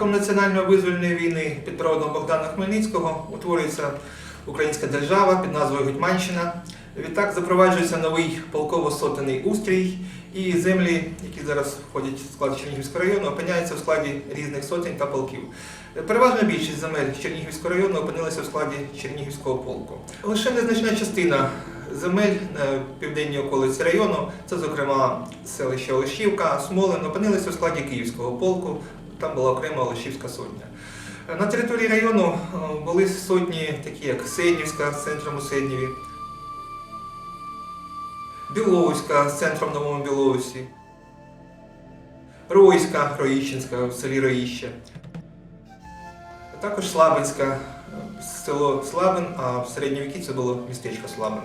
початком національно-визвольної війни під проводом Богдана Хмельницького утворюється українська держава під назвою Гетьманщина. Відтак запроваджується новий полково-сотений устрій, і землі, які зараз входять в склад Чернігівського району, опиняються в складі різних сотень та полків. Переважна більшість земель Чернігівського району опинилася в складі Чернігівського полку. Лише незначна частина земель на південній околиці району, це, зокрема, селище Олешівка, Смолин, опинилися в складі Київського полку. Там була окрема Олешівська сотня. На території району е, були сотні, такі як Седнівська з центром у Седніві, Білоуська з центром Новому Білоусі, Ройська, Роїщенська в селі Роїще, також Слабинська, село Слабин, а в середні віки це було містечко Слабин.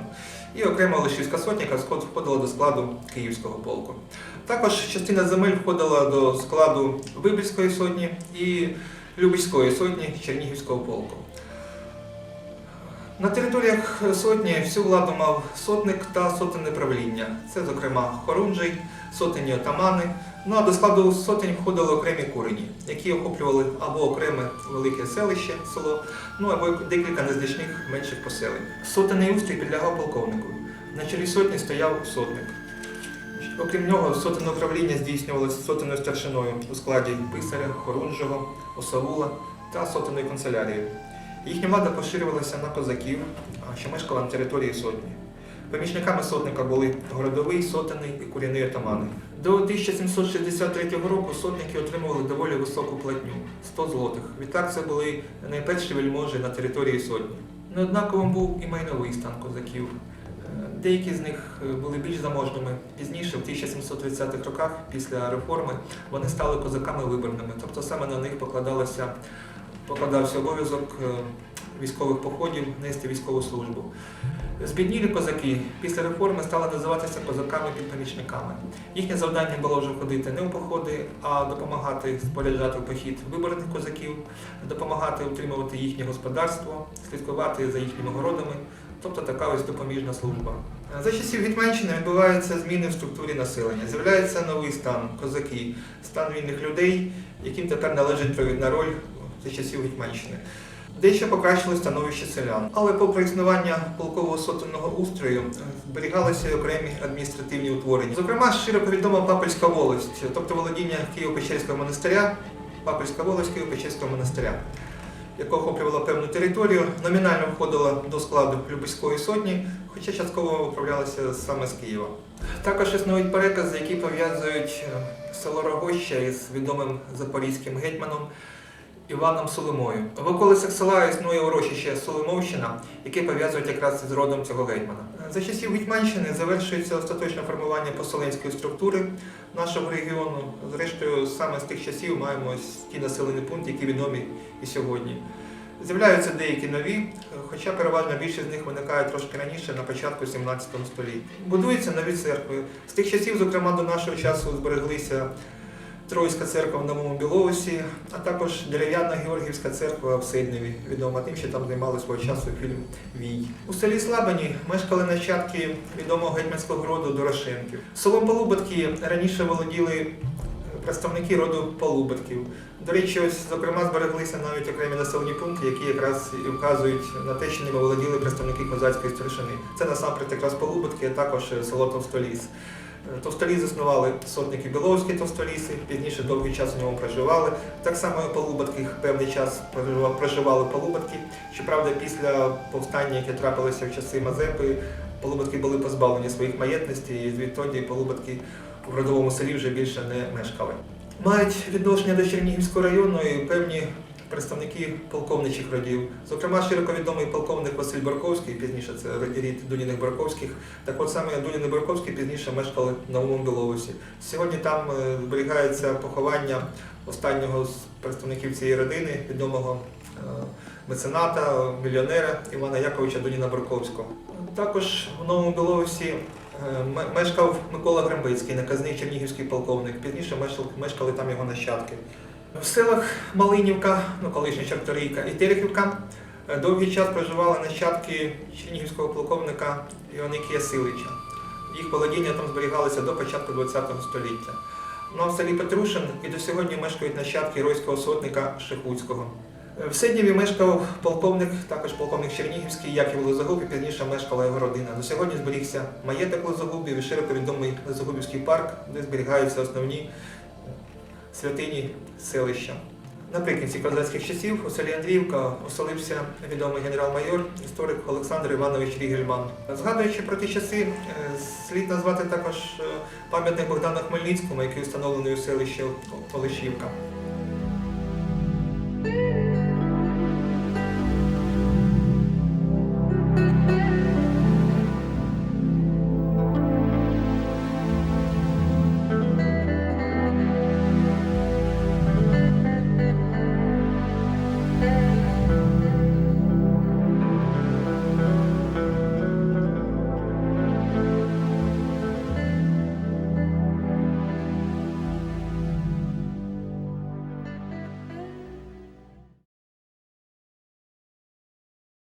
І окрема Олешівська сотня, входила до складу Київського полку. Також частина земель входила до складу Вибільської сотні і Любецької сотні Чернігівського полку. На територіях сотні всю владу мав сотник та сотенне правління. Це, зокрема, хорунжий, сотені отамани. Ну а до складу сотень входили окремі курені, які охоплювали або окреме велике селище, село, ну або декілька незначних менших поселень. Сотенний устрій підлягав полковнику. На чолі сотні стояв сотник. Окрім нього, сотенне управління здійснювалося сотенною старшиною у складі писаря, хорунжого, осавула та сотенної канцелярії. Їхня влада поширювалася на козаків, що мешкала на території сотні. Помічниками сотника були городовий, сотенний і куряний отамани. До 1763 року сотники отримували доволі високу платню 100 злотих. Відтак це були найперші вельможі на території сотні. Неоднаковим був і майновий стан козаків. Е, Деякі з них е, були більш заможними. Пізніше, в 1730-х роках, після реформи, вони стали козаками виборними. Тобто саме на них покладалося, покладався обов'язок е, військових походів нести військову службу. Збіднілі козаки після реформи стали називатися козаками-підпомічниками. Їхнє завдання було вже ходити не у походи, а допомагати споряджати в похід виборних козаків, допомагати утримувати їхнє господарство, слідкувати за їхніми городами, тобто така ось допоміжна служба. За часів Гетьманщини відбуваються зміни в структурі населення. З'являється новий стан козаки, стан вільних людей, яким тепер належить провідна роль за часів Гетьманщини. Дещо покращилось становище селян, але попри існування полкового сотенного устрою зберігалися окремі адміністративні утворення. Зокрема, широко відома Папельська волость, тобто володіння Києво-Печерського монастиря, Папельська волость Києво-Печерського монастиря, яка охоплювала певну територію, номінально входила до складу Любецької сотні, хоча частково управлялася саме з Києва. Також існують перекази, які пов'язують е, село Рогоща із відомим запорізьким гетьманом Іваном Соломою. В околицях села існує урочище Соломовщина, яке пов'язують якраз з родом цього гетьмана. За часів Гетьманщини завершується остаточне формування поселенської структури нашого регіону. Зрештою, саме з тих часів маємо ті населені пункти, які відомі і сьогодні. З'являються деякі нові, хоча переважна більшість з них виникає трошки раніше, на початку 17 століття. Будуються нові церкви. З тих часів, зокрема, до нашого часу збереглися Тройська церква в Новому Білоусі, а також дерев'яна Георгіївська церква в Сидневі, відома тим, що там знімали свого часу фільм Вій. У селі Слабані мешкали нащадки відомого гетьманського роду Дорошенків. Селом Полуботки раніше володіли представники роду Полуботків. До речі, ось зокрема збереглися навіть окремі населені пункти, які якраз і вказують на те, що ними володіли представники козацької старшини. Це насамперед якраз Полуботки, а також село Товстоліс. Е, Товстоліс заснували сотники Біловські товстоліси, пізніше довгий час у ньому проживали. Так само і Полуботки певний час прожива- проживали Полуботки. Щоправда, після повстання, яке трапилося в часи Мазепи, Полуботки були позбавлені своїх маєтностей, і відтоді Полуботки в родовому селі вже більше не мешкали. Мають відношення до Чернігівського району і певні представники полковничих родів. Зокрема, широко відомий полковник Василь Барковський, пізніше це рід Дуніних Барковських. Так от саме Дуніни Барковські пізніше мешкали на Новому Білоусі. Сьогодні там е, зберігається поховання останнього з представників цієї родини, відомого е, мецената, мільйонера Івана Яковича Дуніна Барковського. Також в Новому Білоусі ме- мешкав Микола Грембицький, наказний чернігівський полковник. Пізніше мешкали, там його нащадки. В селах Малинівка, ну колишня Чарторийка і Терехівка е, довгий час проживали нащадки чернігівського полковника Іоникія Силича. Їх володіння там зберігалися до початку ХХ століття. Ну а в селі Петрушин і до сьогодні мешкають нащадки геройського сотника Шехуцького. В Сидніві мешкав полковник, також полковник Чернігівський, Яків Лозогуб, і пізніше мешкала його родина. До сьогодні зберігся маєток Лозогубів і широко відомий Лозогубівський парк, де зберігаються основні святині селища. Наприкінці козацьких часів у селі Андріївка оселився відомий генерал-майор, історик Олександр Іванович Рігельман. Згадуючи про ті часи, е, слід назвати також е, пам'ятник Богдану Хмельницькому, який встановлений у селищі Олешівка.